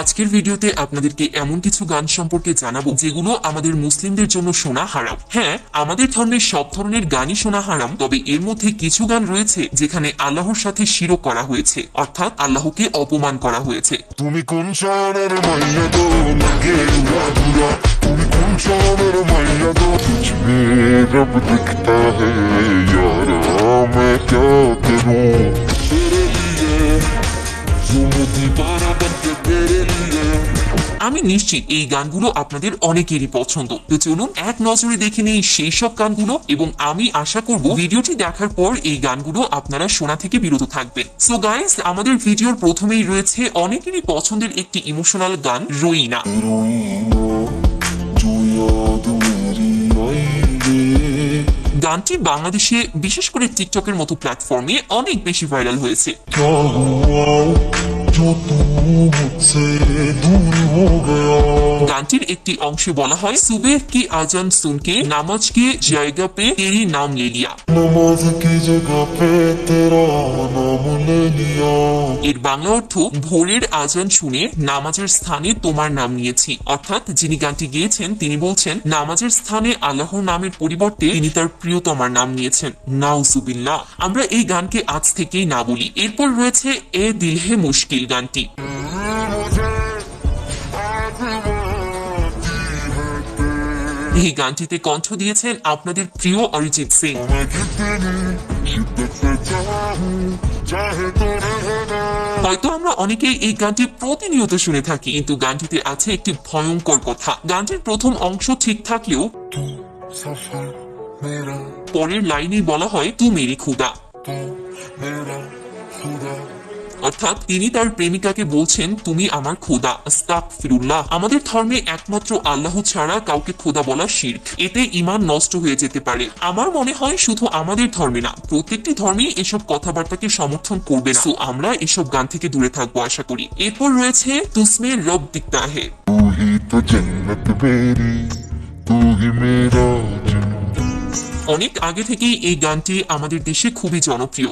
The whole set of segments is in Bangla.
আজকের ভিডিওতে আপনাদেরকে এমন কিছু গান সম্পর্কে জানাবো যেগুলো আমাদের মুসলিমদের জন্য শোনা হারাম হ্যাঁ আমাদের ধর্মের সব ধরনের গানই শোনা হারাম তবে এর মধ্যে কিছু গান রয়েছে যেখানে আল্লাহর সাথে শিরক করা হয়েছে অর্থাৎ আল্লাহকে অপমান করা হয়েছে তুমি কোন শহরের মাইয়া গো লাগে উড়া তুমি কোন শহরের মাইয়া গো तुझमे रब दिखता है यारा मैं क्या करूं तेरे लिए जो दीवाना बन के तेरे लिए আমি নিশ্চিত এই গানগুলো আপনাদের অনেকেরই পছন্দ। তো চলুন এক নজরে দেখে নেই সেই সব গানগুলো এবং আমি আশা করব ভিডিওটি দেখার পর এই গানগুলো আপনারা শোনা থেকে বিরত থাকবেন। সো গাইস আমাদের ভিডিওর প্রথমেই রয়েছে অনেকেরই পছন্দের একটি ইমোশনাল গান, রইনা। গানটি বাংলাদেশে বিশেষ করে টিকটকের মতো প্ল্যাটফর্মে অনেক বেশি ভাইরাল হয়েছে। গানটির একটি অংশে বলা হয় সুবে কি আজান সুনকে নামাজ কে জায়গা পে তে নাম লে নামাজ কে জায়গা পে তে নাম লে এর বাংলা অর্থ ভোরের আজান শুনে নামাজের স্থানে তোমার নাম নিয়েছি। অর্থাৎ যিনি গানটি গিয়েছেন তিনি বলছেন নামাজের স্থানে আল্লাহর নামের পরিবর্তে তিনি তার প্রিয় তোমার নাম নিয়েছেন। নাও সুবিল্লা আমরা এই গানকে আজ থেকেই না বলি। এরপর রয়েছে এ দিলহে মুশকিল গানটি। এই গানটিতে কণ্ঠ দিয়েছেন আপনাদের প্রিয় অরিজিৎ সিং। হয়তো আমরা অনেকে এই গানটি প্রতিনিয়ত শুনে থাকি, কিন্তু গানটিতে আছে একটি ভয়ঙ্কর কথা। গানটির প্রথম অংশ ঠিক থাকলেও পরের লাইনে বলা হয় তুমি মেরি খুদা। অর্থাৎ তিনি তার প্রেমিকাকে বলছেন, তুমি আমার খোদা আস্তাকফিরুল্লাহ আমাদের ধর্মে একমাত্র আল্লাহ ছাড়া কাউকে খোদা বলা শির্ক। এতে ইমান নষ্ট হয়ে যেতে পারে। আমার মনে হয় শুধু আমাদের ধর্মে না, প্রত্যেকটি ধর্মে এসব কথাবার্তাকে সমর্থন করবে সো আমরা এসব গান থেকে দূরে থাকব, আশা করি। এরপর রয়েছে, তুসমে রব দিকতা হে তু তো জন্নত বেরি তুহি মেরা মেরা অনেক আগে থেকেই এই গানটি আমাদের দেশে খুবই জনপ্রিয়।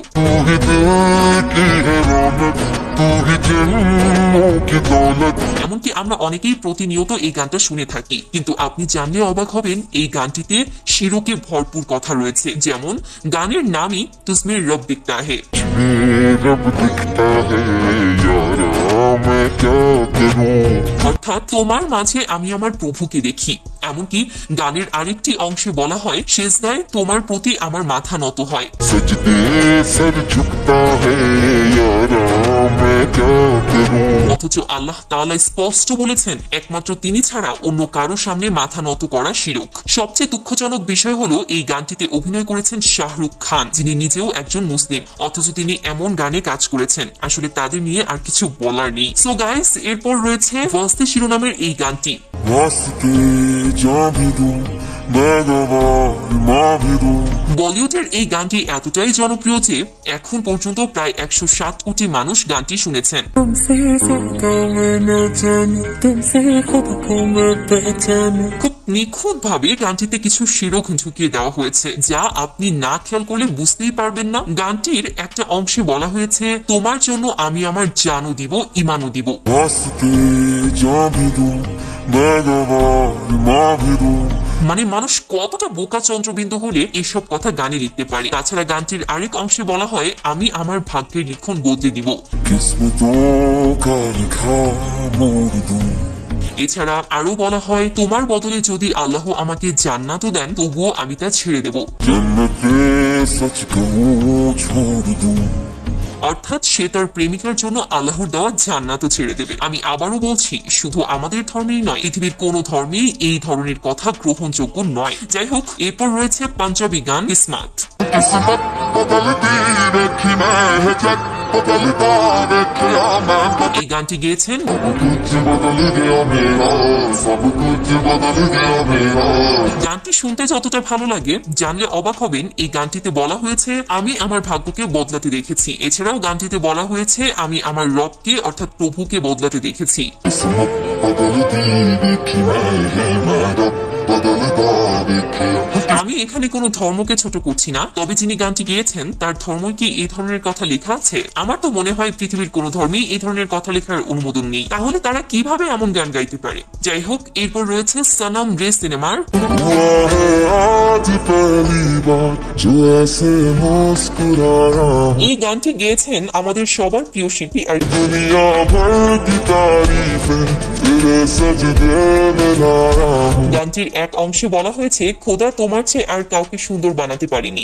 এমনকি আমরা অনেকেই প্রতিনিয়ত এই গানটা শুনে থাকি কিন্তু আপনি জানলে অবাক হবেন এই গানটিতে শিরকে ভরপুর কথা রয়েছে যেমন গানের নামই তুসমির রব দিকতা হে। রব দিকতা হে অর্থাৎ তোমার মাঝে আমি আমার প্রভুকে দেখি। এমনকি গানের আরেকটি অংশে বলা হয় শেষদায় তোমার প্রতি আমার মাথা নত হয়। অথচ আল্লাহ তাআলা স্পষ্ট বলেছেন, একমাত্র তিনি ছাড়া অন্য কারও সামনে মাথা নত করা শিরক। সবচেয়ে দুঃখজনক বিষয় হলো, এই গানটিতে অভিনয় করেছেন শাহরুখ খান, যিনি নিজেও একজন মুসলিম, অথচ তিনি এমন গানে কাজ করেছেন, আসলে তাদের নিয়ে আর কিছু বলার নেই। সো গাইস এরপর রয়েছে বস্তে শিরোনামের এই গানটি। বলিউডের এই গানটি এতটাই জনপ্রিয় যে এখন পর্যন্ত প্রায় একশো সাত কোটি মানুষ গানটি শুনেছেন। খুব নিখুঁত ভাবে গানটিতে কিছু শিরক ঝুঁকিয়ে দেওয়া হয়েছে যা আপনি না খেয়াল করলে বুঝতেই পারবেন না। গানটির একটা অংশে বলা হয়েছে তোমার জন্য আমি আমার জানু দিব ইমানু দিব। ভগবান মানে মানুষ কতটা বোকা চন্দ্রবিন্দু হলে এসব কথা গানে লিখতে পারে? তাছাড়া গানটির আরেক অংশে বলা হয়, আমি আমার ভাগ্যের লিখন বদলে দিব। এছাড়া আরও বলা হয়, তোমার বদলে যদি আল্লাহ আমাকে জান্নাত দেন, তবুও আমি তা ছেড়ে দেব। অর্থাৎ সে তার প্রেমিকার জন্য আল্লাহর দেওয়া জান্নাতও ছেড়ে দেবে। আমি আবারও বলছি, শুধু আমাদের ধর্মেই নয়, পৃথিবীর কোনো ধর্মেই এই ধরনের কথা গ্রহণযোগ্য নয়। যাই হোক, এরপর রয়েছে পাঞ্জাবি গান ইসমাত গানটি শুনতে যতটা ভালো লাগে, জানলে অবাক হবেন, এই গানটিতে বলা হয়েছে, আমি আমার ভাগ্যকে বদলাতে দেখেছি। এছাড়াও গানটিতে বলা হয়েছে, আমি আমার রবকে, অর্থাৎ প্রভুকে বদলাতে দেখেছি। এখানে কোনো ধর্মকে ছোট করছি না। তবে যিনি গানটি গিয়েছেন, তার ধর্ম কি এই ধরনের কথা লেখা আছে? আমার তো মনে হয় পৃথিবীর কোনো ধর্মেই এই ধরনের কথা লেখার অনুমোদন নেই। তাহলে তারা কীভাবে এমন গান গাইতে পারে? যাই হোক, এরপর রয়েছে সানাম রে সিনেমার। আজি পহলিবার জো এসে মুস্কুরায়া এই গানটি গেয়েছেন আমাদের সবার প্রিয় শিল্পী আর দুনিয়া ভর কি তারিফে ফিরে সাজদে মেলায়া গানটির এক অংশে বলা হয়েছে খোদা তোমার চেয়ে আর কাউকে সুন্দর বানাতে পারিনি।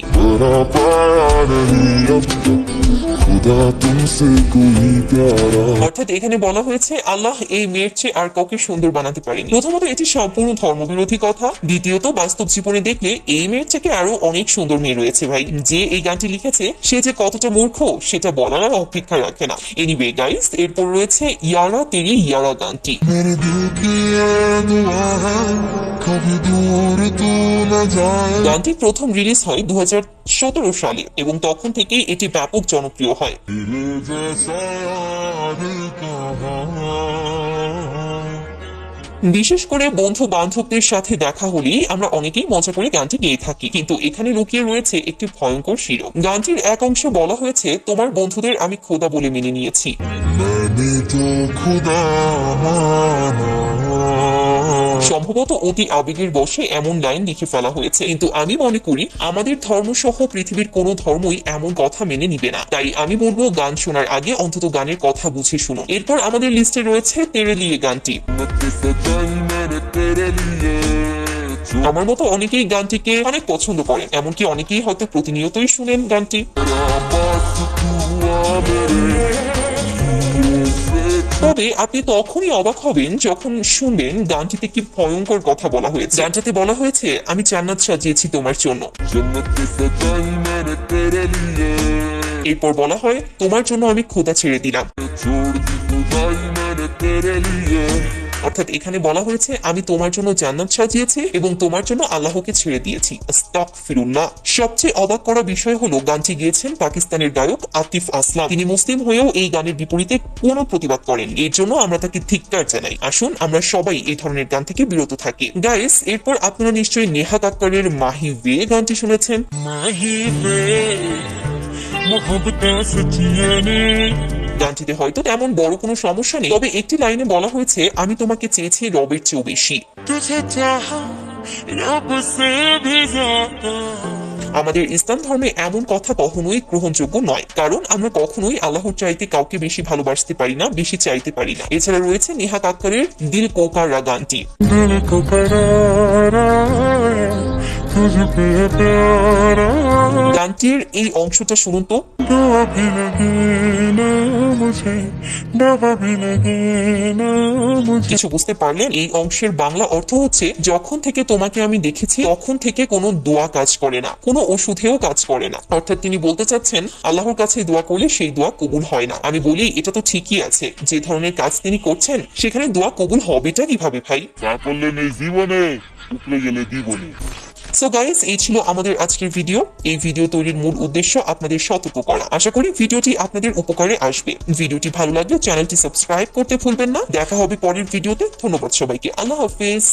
অর্থাৎ এখানে বলা হয়েছে আল্লাহ এই মেয়ের চেয়ে আর কাউকে সুন্দর বানাতে পারেনি। প্রথমত এটি সম্পূর্ণ ধর্মবিরোধী কথা। দ্বিতীয়ত বাস্তব জীবনে দেখলে এই মেয়ের থেকে আরও অনেক সুন্দর মেয়ে রয়েছে ভাই। যে এই গানটি লিখেছে সে যে কতটা মূর্খ সেটা বলার আর অপেক্ষা রাখে না। এনিওয়ে গাইস এরপর রয়েছে ইয়ারা তেরি ইয়ারা গানটি। গানটি প্রথম রিলিজ হয় দু হাজার সতেরো সালে এবং তখন থেকেই এটি ব্যাপক জনপ্রিয় হয়। বিশেষ করে বন্ধু বান্ধবদের সাথে দেখা হলেই আমরা অনেকেই মজা করে গানটি গেয়ে থাকি, কিন্তু এখানে লুকিয়ে রয়েছে একটি ভয়ঙ্কর শিরক গানটির এক অংশে বলা হয়েছে, তোমার বন্ধুদের আমি খোদা বলে মেনে নিয়েছি। সম্ভবত অতি আবেগের বসে এমন লাইন লিখে ফেলা হয়েছে। কিন্তু আমি মনে করি, আমাদের ধর্ম সহ পৃথিবীর কোনো ধর্মই এমন কথা মেনে নিবে না। তাই আমি বলব, গান শোনার আগে অন্তত গানের কথা বুঝে শুনো। এরপর আমাদের লিস্টে রয়েছে তেরেলিয়ে গানটি। আমার মতো অনেকেই গানটিকে অনেক পছন্দ করেন, এমনকি অনেকেই হয়তো প্রতিনিয়তই শুনেন গানটি। তবে আপনি তখনই অবাক হবেন যখন শুনবেন গানটিতে কি ভয়ঙ্কর কথা বলা হয়েছে। গানটাতে বলা হয়েছে, আমি জান্নাত সাজিয়েছি তোমার জন্য। এরপর বলা হয়, তোমার জন্য আমি খোদা ছেড়ে দিলাম। অর্থাৎ এখানে বলা হয়েছে, আমি তোমার জন্য জান্নাত সাজিয়েছি এবং তোমার জন্য আল্লাহকে ছেড়ে দিয়েছি। স্টক ফিরুল্লাহ সবচেয়ে অবাক করা বিষয় হলো, গানটি গিয়েছেন পাকিস্তানের গায়ক আতিফ আসলাম। তিনি মুসলিম হয়েও এই গানের বিপরীতে কোনো প্রতিবাদ করেন। এর জন্য আমরা তাকে ধিক্কার জানাই। আসুন, আমরা সবাই এই ধরনের গান থেকে বিরত থাকি। গাইস এরপর আপনারা নিশ্চয়ই নেহা কাক্কারের মাহি বে গানটি শুনেছেন। মাহি ওয়ে মোহব্বত সচিয়ে গানটিতে হয়তো তেমন বড় কোনো সমস্যা নেই। তবে একটি লাইনে বলা হয়েছে আমি তোমাকে চেয়েছি রবের চেয়েও বেশি। আমাদের ইসলাম ধর্মে এমন কথা কখনোই গ্রহণযোগ্য নয়। কারণ আমরা কখনোই আল্লাহর চাইতে কাউকে বেশি ভালোবাসতে পারি না বেশি চাইতে পারি না। এছাড়া রয়েছে নেহা কাক্কারের দিল কোকারা গানটি গানটির এই অংশটা শুনুন তো। কিছু বুঝতে পারলেন? এই অংশের বাংলা অর্থ হচ্ছে যখন থেকে তোমাকে আমি দেখেছি তখন থেকে কোনো দোয়া কাজ করে না কোনো ওষুধেও কাজ করে না। অর্থাৎ তিনি বলতে চাচ্ছেন আল্লাহর কাছে দোয়া করলে সেই দোয়া কবুল হয় না। আমি বলি এটা তো ঠিকই আছে। যে ধরনের কাজ তিনি করছেন সেখানে দোয়া কবুল হবেটা কীভাবে ভাই? যা করলেন এই জীবনে উপরে গেলে জীবনে সো গাইজ এই ছিল আমাদের আজকের ভিডিও এই ভিডিও তৈরির মূল উদ্দেশ্য আপনাদের সতর্ক করা। আশা করি ভিডিওটি আপনাদের উপকারে আসবে। ভিডিওটি ভালো লাগলে চ্যানেলটি সাবস্ক্রাইব করতে ভুলবেন না। দেখা হবে পরের ভিডিওতে ধন্যবাদ সবাইকে। আল্লাহ হাফেজ।